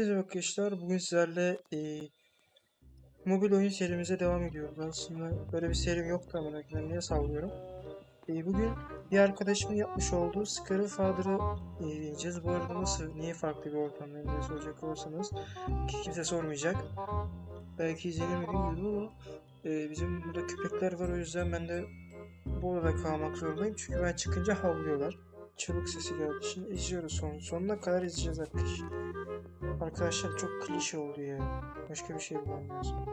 Merhaba arkadaşlar. Bugün sizlerle e, mobil oyun serimize devam ediyoruz. Aslında böyle bir serim yoktu ama ben niye sallıyorum. E, bugün bir arkadaşımın yapmış olduğu Scarlet Father'ı e, ineceğiz. Bu arada nasıl, niye farklı bir ortamda diye soracak olursanız ki kimse sormayacak. Belki izlenemediğim gibi ama e, bizim burada köpekler var o yüzden ben de bu odada kalmak zorundayım. Çünkü ben çıkınca havlıyorlar. Çığlık sesi geldi. Şimdi izliyoruz son, sonuna kadar izleyeceğiz arkadaşlar. Arkadaşlar çok klişe oldu ya. Başka bir şey lazım.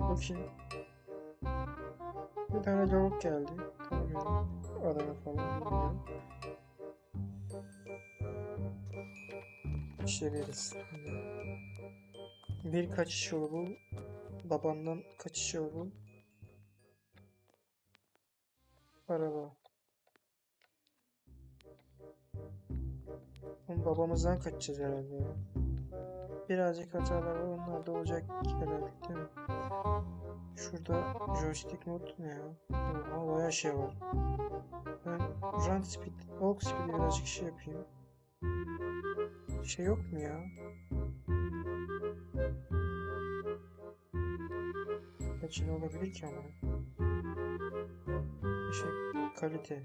Bakayım. Bir tane lavuk geldi. Tanımıyorum. Adana falan bilmiyorum. İşleriz. Bir kaçış yolu bul. Babandan kaçış yolu bul. Araba. Babamızdan kaçacağız herhalde ya. Birazcık hatalar var onlar da olacak herhalde değil mi? Şurada joystick mod ne ya? Oha bayağı şey var. Ben run speed, walk speed'i birazcık şey yapayım. Şey yok mu ya? Kaç ne olabilir ki ama? Şey, kalite.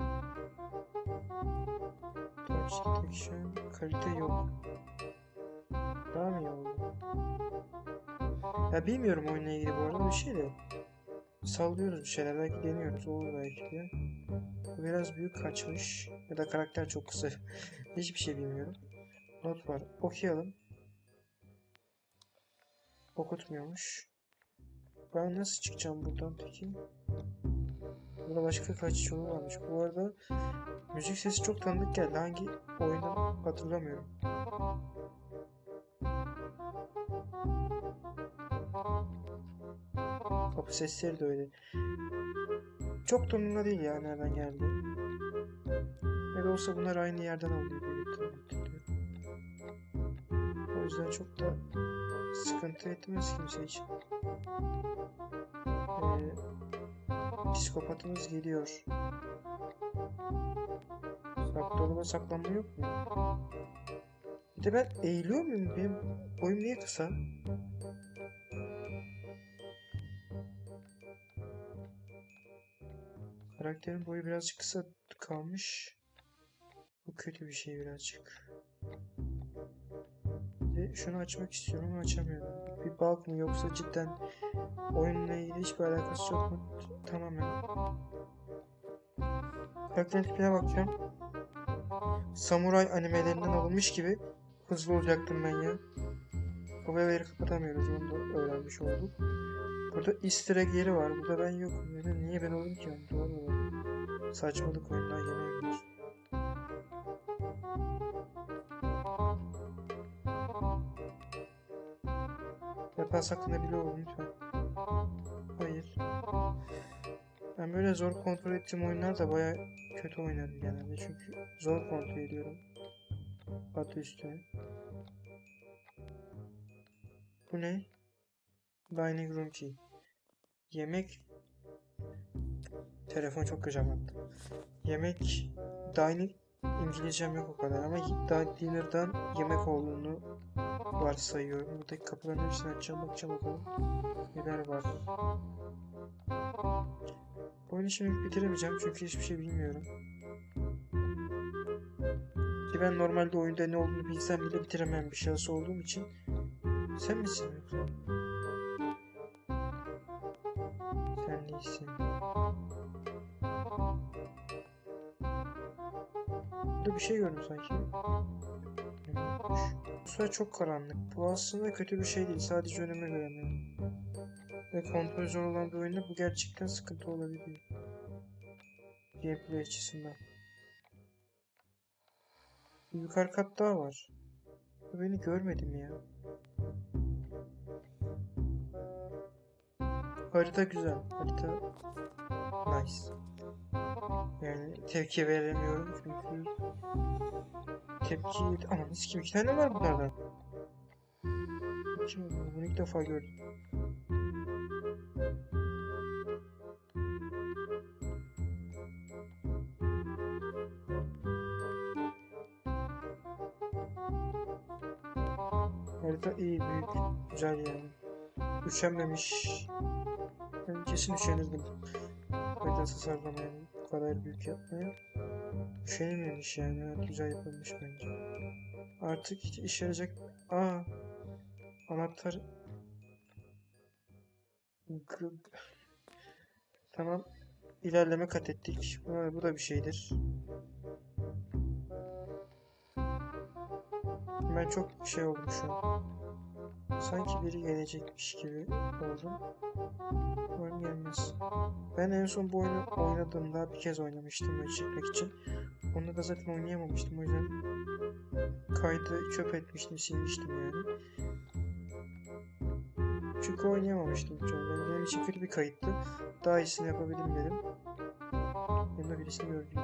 Touch detection, kalite yok. Daha mı iyi? Ya bilmiyorum oyunla ilgili bu arada bir şey de. Sallıyoruz bir şeyler belki deniyoruz olur belki de. Biraz büyük kaçmış ya da karakter çok kısa. Hiçbir şey bilmiyorum. Not var. Okuyalım. Okutmuyormuş. Ben nasıl çıkacağım buradan peki? Burada başka kaçış yolu varmış. Bu arada müzik sesi çok tanıdık geldi. Hangi oyundan hatırlamıyorum. Kapı sesleri de öyle. Çok tonunda değil ya nereden geldi. Ne de olsa bunlar aynı yerden alıyor. O yüzden çok da sıkıntı etmez kimse için. Ee, psikopatımız geliyor. Sak dolaba saklanma yok mu? Bir de ben eğiliyor muyum? Benim boyum niye kısa? Karakterin boyu birazcık kısa kalmış. Bu kötü bir şey birazcık. Ve şunu açmak istiyorum ama açamıyorum. Bir bug mı yoksa cidden oyunla ilgili hiçbir alakası yok mu? Tamamen. Karakterin tipine bakacağım. Samuray animelerinden alınmış gibi hızlı olacaktım ben ya. Hover'ı kapatamıyoruz onu da öğrenmiş olduk. Burada easter egg yeri var. Burada ben yokum. Niye ben olayım ki? Doğru mu? Saçmalık oyundan yemeyebiliriz. Yapan saklanabiliyor olun lütfen. Hayır. Ben böyle zor kontrol ettiğim oyunlar da baya kötü oynarım genelde. Çünkü zor kontrol ediyorum. Adı üstüne. Bu ne? Dining room key. Yemek Telefon çok kocaman. Yemek dining İngilizcem yok o kadar ama da- dinner'dan yemek olduğunu varsayıyorum. Buradaki kapıların hepsini açacağım bakacağım bakalım neler var. Oyunu şimdi bitiremeyeceğim çünkü hiçbir şey bilmiyorum. Ki ben normalde oyunda ne olduğunu bilsem bile bitiremem bir şahıs olduğum için. Sen misin yoksa? Sen değilsin. Bir şey gördüm sanki. Bu sefer çok karanlık. Bu aslında kötü bir şey değil. Sadece önüme göremiyorum. Ve kontrol zor olan bir oyunda bu gerçekten sıkıntı olabiliyor. Gameplay açısından. Bir yukarı kat daha var. Beni görmedim ya. Harita güzel. Harita nice. Yani tepki veremiyorum çünkü tepki ama kim iki tane var bunlardan. Kim bu? Bunu ilk defa gördüm. Harita iyi, büyük, güzel yani. Üşenmemiş. Ben kesin üşenirdim. Harita tasarlamaya, bu kadar büyük yapmaya. Üşenilmemiş yani. Evet, güzel yapılmış bence. Artık hiç işe yarayacak... Aa! Anahtar... Tamam. İlerleme kat ettik. Ha, bu da bir şeydir. Ben çok şey oldum şu an. Sanki biri gelecekmiş gibi oldum. Umarım gelmez. Ben en son bu oyunu oynadığımda bir kez oynamıştım böyle çekmek için. Onda da zaten oynayamamıştım o yüzden kaydı çöp etmiştim, silmiştim yani. Çünkü oynayamamıştım çok. Yani benim için kötü bir kayıttı. Daha iyisini yapabilirim dedim. Yanımda birisini gördüm.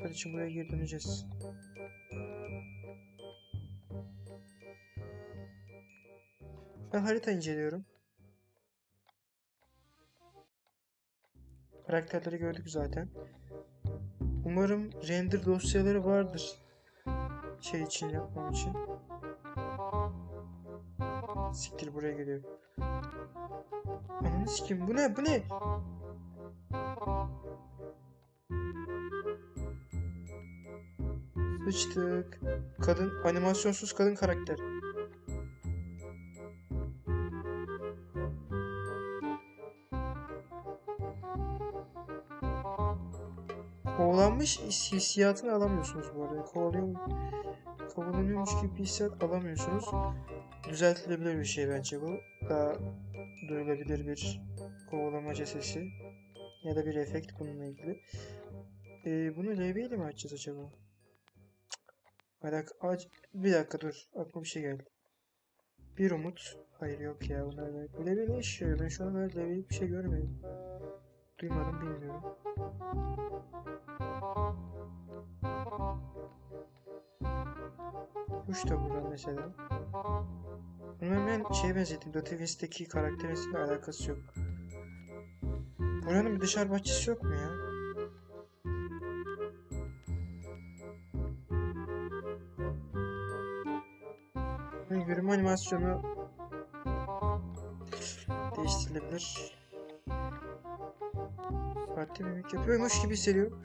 Anahtar için buraya geri döneceğiz. Ben harita inceliyorum. Karakterleri gördük zaten. Umarım render dosyaları vardır. Şey için yapmam için. Siktir buraya geliyor. Ananı sikeyim bu ne bu ne? Sıçtık. Kadın animasyonsuz kadın karakter. Kovalanmış his- hissiyatını alamıyorsunuz bu arada. Kovalıyor, kovalanıyormuş gibi bir hissiyat alamıyorsunuz. Düzeltilebilir bir şey bence bu. Daha duyulabilir bir kovalamaca sesi. Ya da bir efekt bununla ilgili. Ee, bunu LB ile mi açacağız acaba? Dakika, aç- bir dakika dur. Aklıma bir şey geldi. Bir umut. Hayır yok ya. Bunlar da... Bu yarıyor? Ben şu an LB'lik bir şey görmedim. Duymadım bilmiyorum. Kuş da burada mesela. Bunu ben şeye benzettim. Dota West'teki karakterimizle alakası yok. Buranın bir dışarı bahçesi yok mu ya? Yürüme animasyonu değiştirilebilir. Farklı mimik yapıyormuş gibi hissediyorum.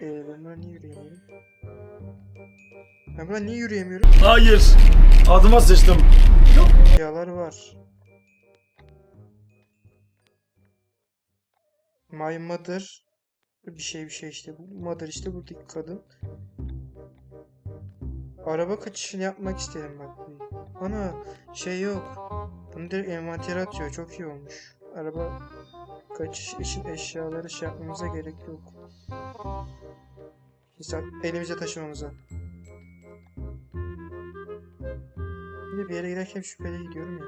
Ee, ben buradan niye yürüyemiyorum? Ben buradan niye yürüyemiyorum? Hayır. Adıma sıçtım. Yağlar var. My mother bir şey bir şey işte bu mother işte buradaki kadın. Araba kaçışını yapmak istedim bak. Ana şey yok. Bunu direkt envantere atıyor. Çok iyi olmuş. Araba kaçış için eşyaları şey yapmamıza gerek yok. İşte elimize taşımamıza. Bir de bir yere giderken şüpheli gidiyorum ya.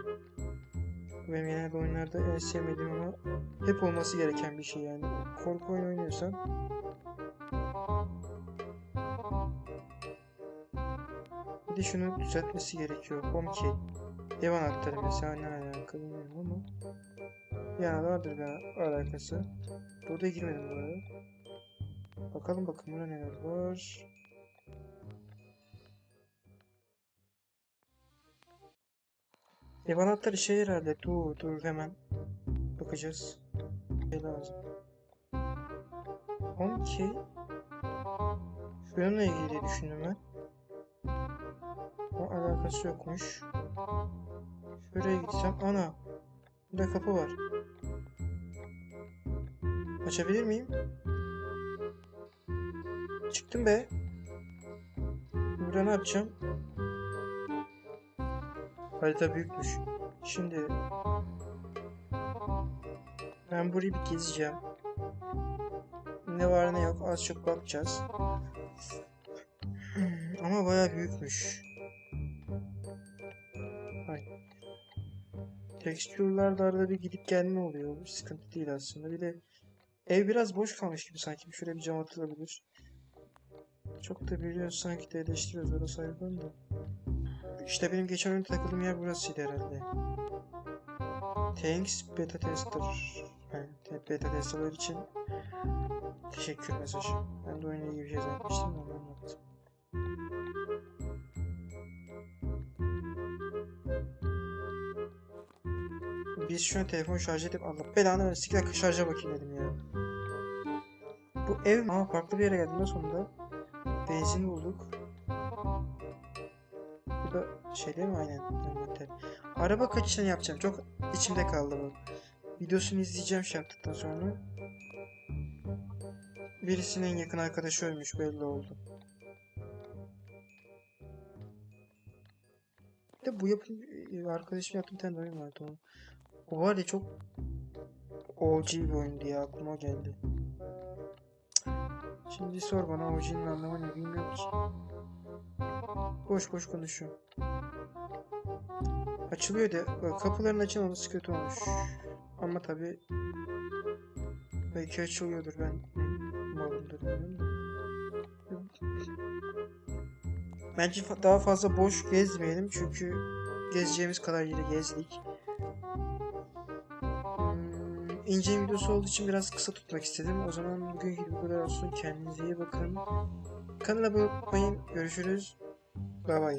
Bu benim genelde oyunlarda en sevmediğim ama hep olması gereken bir şey yani. Korku oyunu oynuyorsan de şunu düzeltmesi gerekiyor. HomeKey. Ev anahtarı mesela ne alakalı bilmiyorum ama yani vardır bir alakası. Burada girmedim bu arada. Bakalım bakın burada neler var. Ev anahtarı şey herhalde. Dur dur hemen. Bakacağız. Ne lazım? Okey. Şununla ilgili düşündüm ben. O alakası yokmuş. Şuraya gitsem. Ana. Burada kapı var. Açabilir miyim? Çıktım be. Burada ne yapacağım? Harita büyükmüş. Şimdi ben burayı bir gezeceğim. Ne var ne yok az çok bakacağız. Ama bayağı büyükmüş. Tekstürlerde arada bir gidip gelme oluyor. Bir sıkıntı değil aslında. Bir de ev biraz boş kalmış gibi sanki. Şuraya bir cam atılabilir. Çok da biliyoruz sanki de eleştiriyoruz. Orası ayrı da. İşte benim geçen oyun takıldığım yer burasıydı herhalde. Thanks beta tester. Yani beta testerlar için teşekkür mesajı. Ben de oyunla ilgili bir şey zannetmiştim Biz şu telefon şarj edip Allah belanı versin. İki dakika şarja bakayım dedim ya. Bu ev ama farklı bir yere geldim de sonunda. Benzin bulduk. Bu da şey değil mi aynen. Araba kaçışını yapacağım. Çok içimde kaldı bu. Videosunu izleyeceğim şey yaptıktan sonra. Birisinin yakın arkadaşı ölmüş belli oldu. Bir de bu yapım arkadaşım yaptığı bir tane oyun vardı o. O var ya çok OG bir oyundu ya aklıma geldi. Şimdi sor bana OG'nin anlamı ne bilmiyorum ki. Boş boş konuşuyor. Açılıyor böyle kapıların açılmaması kötü olmuş. Ama tabi belki açılıyordur ben malımdır. Bence daha fazla boş gezmeyelim çünkü gezeceğimiz kadar yeri gezdik. İnce videosu olduğu için biraz kısa tutmak istedim. O zaman bugünkü bu kadar olsun. Kendinize iyi bakın. Kanala abone olmayı. Görüşürüz. Bye bye.